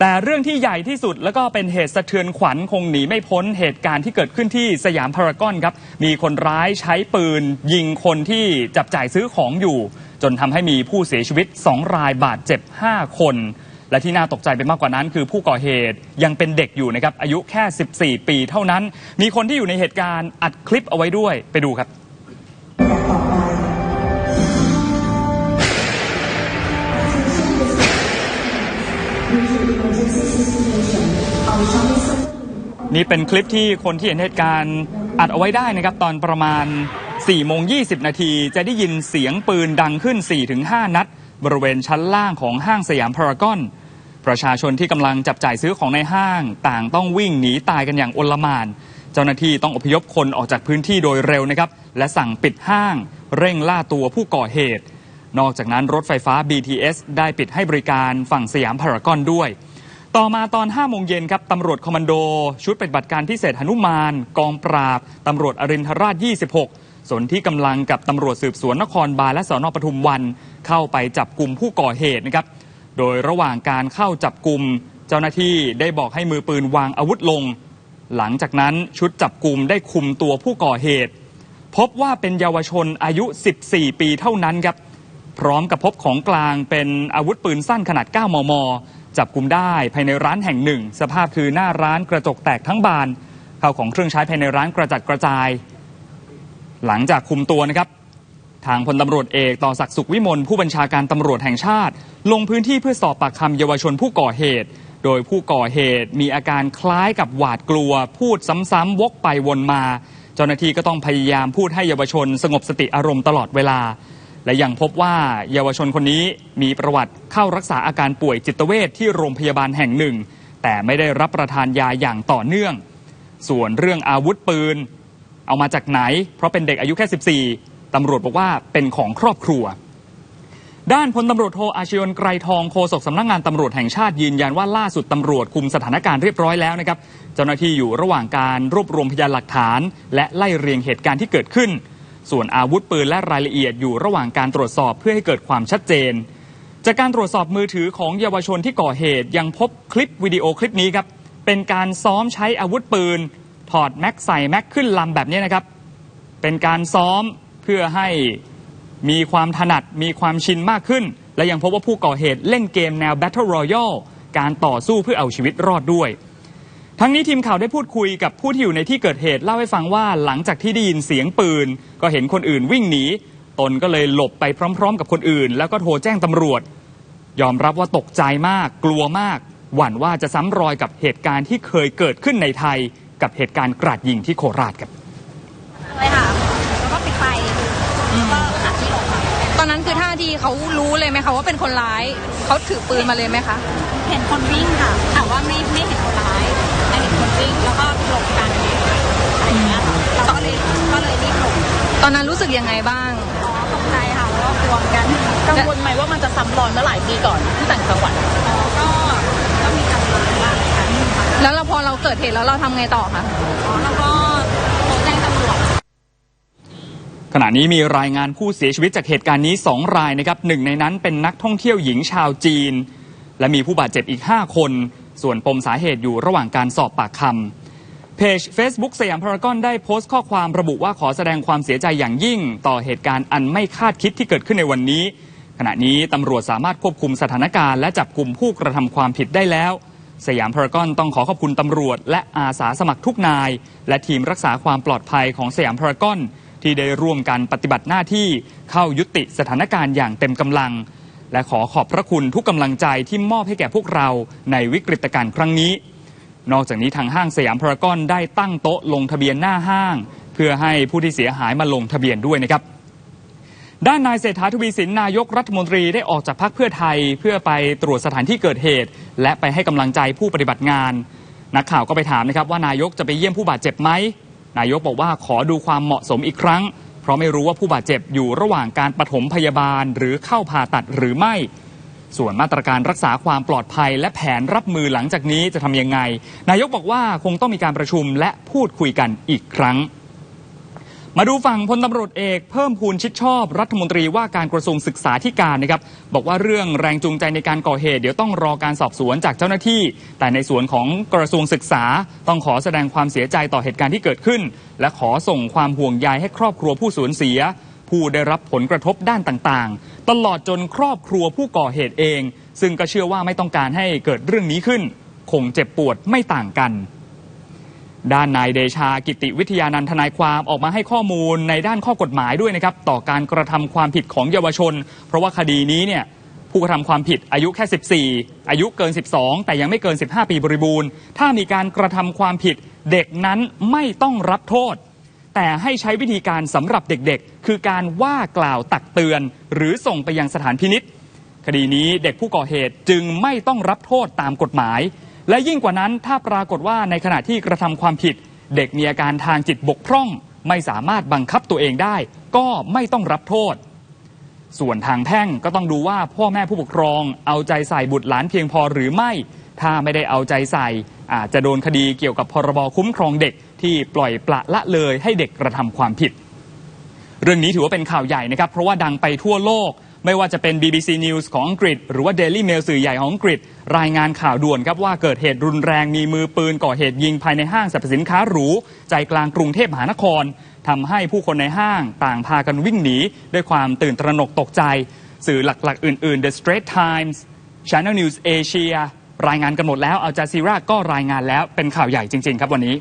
แต่เรื่องที่ใหญ่ที่สุดแล้วก็เป็นเหตุสะเทือนขวัญคงหนีไม่พ้นเหตุการณ์ที่เกิดขึ้นที่สยามพารากอนครับ มีคนร้ายใช้ปืน ยิงคนที่จับจ่ายซื้อของอยู่ จนทำให้มีผู้เสียชีวิต 2 รายบาดเจ็บ 5 คน และที่น่าตกใจไปมากกว่านั้น คือผู้ก่อเหตุยังเป็นเด็กอยู่นะครับ อายุแค่ 14 ปีเท่านั้น มีคนที่อยู่ในเหตุการณ์อัดคลิปเอาไว้ด้วยไปดูครับ นี่เป็นคลิปที่คนที่เห็นเหตุการณ์อัดเอาไว้ได้นะครับ ตอนประมาณ4โมง20 นาทีจะได้ยินเสียงปืนดังขึ้น 4-5 นัด บริเวณชั้นล่างของห้างสยามพารากอน ประชาชนที่กำลังจับจ่ายซื้อของในห้าง ต่างต้องวิ่งหนีตายกันอย่างโอลมาน เจ้าหน้าที่ต้องอพยพคนออกจากพื้นที่โดยเร็วนะครับ และสั่งปิดห้าง เร่งล่าตัวผู้ก่อเหตุ นอกจากนั้นรถไฟฟ้า BTS ได้ปิดให้บริการฝั่งสยามพารากอนด้วย ต่อมาตอน 5 โมงเย็นครับตำรวจคอมมานโด ชุดปฏิบัติการพิเศษหนุมาน กองปราบตำรวจอรินทราช 26 ส่วนที่กำลังกับตำรวจสืบสวนนครบาลและสอนอปทุมวัน เข้าไปจับกลุ่มผู้ก่อเหตุนะครับ โดยระหว่างการเข้าจับกลุ่มเจ้าหน้าที่ได้บอกให้มือปืนวางอาวุธลง หลังจากนั้นชุดจับกลุ่มได้คุมตัวผู้ก่อเหตุ พบว่าเป็นเยาวชนอายุ 14 ปีเท่านั้นครับพร้อมกับพบของกลางเป็นอาวุธปืนสั้นขนาด 9 มม จับกลุ่มได้ภายในร้านแห่งหนึ่ง สภาพคือหน้าร้านกระจกแตกทั้งบานข้าวของเครื่องใช้ภายในร้านกระจัดกระจาย หลังจากคุมตัวนะครับ ทางพลตำรวจเอกต่อศักดิ์สุขวิมลผู้บัญชาการตำรวจแห่งชาติ ลงพื้นที่เพื่อสอบปากคำเยาวชนผู้ก่อเหตุ โดยผู้ก่อเหตุมีอาการคล้ายกับหวาดกลัว พูดซ้ำๆวกไปวนมา เจ้าหน้าที่ก็ต้องพยายามพูดให้เยาวชน สงบสติอารมณ์ตลอดเวลา และยังพบว่าเยาวชนคนนี้มีประวัติเข้ารักษาอาการป่วยจิตเวชที่โรงพยาบาลแห่งหนึ่ง แต่ไม่ได้รับประทานยาอย่างต่อเนื่อง ส่วนเรื่องอาวุธปืน เอามาจากไหน เพราะเป็นเด็กอายุแค่ 14ตำรวจบอกว่าเป็นของครอบครัว ด้านพลตำรวจโทอาชยนไกรทองโฆษกสำนักงานตำรวจแห่งชาติยืนยันว่าล่าสุดตำรวจคุมสถานการณ์เรียบร้อยแล้วนะครับเจ้าหน้าที่อยู่ระหว่างการรวบรวมพยานหลักฐาน และไล่เรียงเหตุการณ์ที่เกิดขึ้น ส่วนอาวุธปืนและรายละเอียดอยู่ระหว่างการตรวจสอบเพื่อให้เกิดความชัดเจน จากการตรวจสอบมือถือของเยาวชนที่ก่อเหตุยังพบคลิปวิดีโอคลิปนี้ครับเป็นการซ้อมใช้อาวุธปืน ถอดแม็กใส่แม็กขึ้นลำแบบนี้นะครับ เป็นการซ้อมเพื่อให้มีความถนัดมีความชินมากขึ้น และยังพบว่าผู้ก่อเหตุเล่นเกมแนว Battle Royale การต่อสู้เพื่อเอาชีวิตรอดด้วย ทั้งนี้ทีมข่าวได้พูดคุยกับผู้ที่อยู่ในที่เกิดเหตุเล่าให้ฟังว่าหลังจากที่ได้ยินเสียงปืน ก็เห็นคนอื่นวิ่งหนีตนก็เลยหลบไปพร้อม ๆ กับคนอื่น แล้วก็โทรแจ้งตำรวจ ยอมรับว่าตกใจมาก กลัวมาก หวั่นว่าจะซ้ำรอยกับเหตุการณ์ที่เคยเกิดขึ้นในไทย กับเหตุการณ์กราดยิงที่โคราชครับเลยค่ะแล้วก็ปิดไฟแล้วก็หาที่หลบค่ะตอนนั้นคือท่าทีเขารู้เลยไหมคะว่าเป็นคนร้ายเขาถือปืนมาเลยไหมคะ เห็นคนวิ่งค่ะแต่ว่าไม่ไม่เห็น วิ่งแล้วก็หลบกันอะไรอย่างเงี้ยค่ะเราก็เลยก็เลยรีบหลบตอนนั้นรู้สึกยังไงบ้าง อ๋อตกใจค่ะแล้วก็กลัวเหมือนกันกังวลไหมว่ามันจะซ้ำรอยเมื่อหลายปีก่อนที่ต่างจังหวัดอ๋อก็ก็มีกังวลบ้างค่ะแล้วเราพอเราเกิดเหตุแล้วเราทำไงต่อคะอ๋อแล้วก็โทรแจ้งตำรวจ ขณะนี้มีรายงานผู้เสียชีวิตจากเหตุการณ์นี้ 2 รายนะครับหนึ่งในนั้นเป็นนักท่องเที่ยวหญิงชาวจีน และมีผู้บาดเจ็บอีก 5 คน ส่วนปมสาเหตุอยู่ระหว่างการสอบปากคำเพจ Facebook สยามพารากอนได้โพสต์ข้อความระบุว่าขอแสดงความเสียใจอย่างยิ่ง ต่อเหตุการณ์อันไม่คาดคิดที่เกิดขึ้นในวันนี้ ขณะนี้ตำรวจสามารถควบคุมสถานการณ์และจับกลุ่มผู้กระทำความผิดได้แล้วสยามพารากอนต้องขอขอบคุณตำรวจ และอาสาสมัครทุกนาย และทีมรักษาความปลอดภัยของสยามพารากอนที่ได้ร่วมกันปฏิบัติหน้าที่เข้ายุติสถานการณ์อย่างเต็มกำลัง และขอขอบพระคุณทุกกำลังใจที่มอบให้แก่พวกเราในวิกฤตการณ์ครั้งนี้ นอกจากนี้ทางห้างสยามพารากอนได้ตั้งโต๊ะลงทะเบียนหน้าห้าง เพื่อให้ผู้ที่เสียหายมาลงทะเบียนด้วยนะครับด้านนายเศรษฐาทวีสินนายกรัฐมนตรีได้ออกจากพักเพื่อไทย เพื่อไปตรวจสถานที่เกิดเหตุ และไปให้กำลังใจผู้ปฏิบัติงาน นักข่าวก็ไปถามนะครับว่านายกจะไปเยี่ยมผู้บาดเจ็บไหมนายกบอกว่าขอดูความเหมาะสมอีกครั้ง เพราะไม่รู้ว่าผู้บาดเจ็บอยู่ระหว่างการปฐมพยาบาล หรือเข้าผ่าตัดหรือไม่ ส่วนมาตรการรักษาความปลอดภัย และแผนรับมือหลังจากนี้จะทำยังไง นายกบอกว่าคงต้องมีการประชุมและพูดคุยกันอีกครั้ง มาดูฝั่งพลตำรวจเอกเพิ่มพูนชิดชอบรัฐมนตรีว่าการกระทรวงศึกษาธิการนะครับบอกว่าเรื่องแรงจูงใจในการก่อเหตุ เดี๋ยวต้องรอการสอบสวนจากเจ้าหน้าที่ แต่ในส่วนของกระทรวงศึกษาต้องขอแสดงความเสียใจต่อเหตุการณ์ที่เกิดขึ้น และขอส่งความห่วงใยให้ครอบครัวผู้สูญเสีย ผู้ได้รับผลกระทบด้านต่างๆ ตลอดจนครอบครัวผู้ก่อเหตุเอง ซึ่งก็เชื่อว่าไม่ต้องการให้เกิดเรื่องนี้ขึ้น คงเจ็บปวดไม่ต่างกัน ด้านนายเดชากิติวิทยานันทนายความออกมาให้ข้อมูลในด้านข้อกฎหมายด้วยนะครับ ต่อการกระทำความผิดของเยาวชน เพราะว่าคดีนี้เนี่ยผู้กระทำความผิดอายุแค่ 14 อายุเกิน 12 แต่ยังไม่เกิน 15 ปีบริบูรณ์ ถ้ามีการกระทำความผิดเด็กนั้นไม่ต้องรับโทษ แต่ให้ใช้วิธีการสำหรับเด็กๆ คือการว่ากล่าวตักเตือน หรือส่งไปยังสถานพินิษคดีนี้เด็กผู้ก่อเหตุจึงไม่ต้องรับโทษตามกฎหมาย และยิ่งกว่านั้นถ้าปรากฏว่าในขณะที่กระทำความผิด เด็กมีอาการทางจิตบกพร่อง ไม่สามารถบังคับตัวเองได้ ก็ไม่ต้องรับโทษ ส่วนทางแพ่งก็ต้องดูว่าพ่อแม่ผู้ปกครอง เอาใจใส่บุตรหลานเพียงพอหรือไม่ ถ้าไม่ได้เอาใจใส่อาจจะโดนคดีเกี่ยวกับพรบคุ้มครองเด็กที่ปล่อยปละละเลยให้เด็กกระทำความผิด เรื่องนี้ถือว่าเป็นข่าวใหญ่นะครับ เพราะว่าดังไปทั่วโลก ไม่ว่าจะเป็น BBC News ของอังกฤษ หรือว่า Daily Mail สื่อใหญ่ของอังกฤษ รายงานข่าวด่วนครับว่าเกิดเหตุรุนแรงมีมือปืนก่อเหตุยิงภายในห้างสรรพสินค้าหรู ใจกลางกรุงเทพมหานครทำให้ผู้คนในห้างต่างพากันวิ่งหนี ด้วยความตื่นตระหนกตกใจ สื่อหลักๆ อื่น ๆ The Straits Times Channel News Asia รายงานกันหมดแล้วอัลจาซีราก็รายงานแล้วเป็นข่าวใหญ่จริง ๆ ครับวันนี้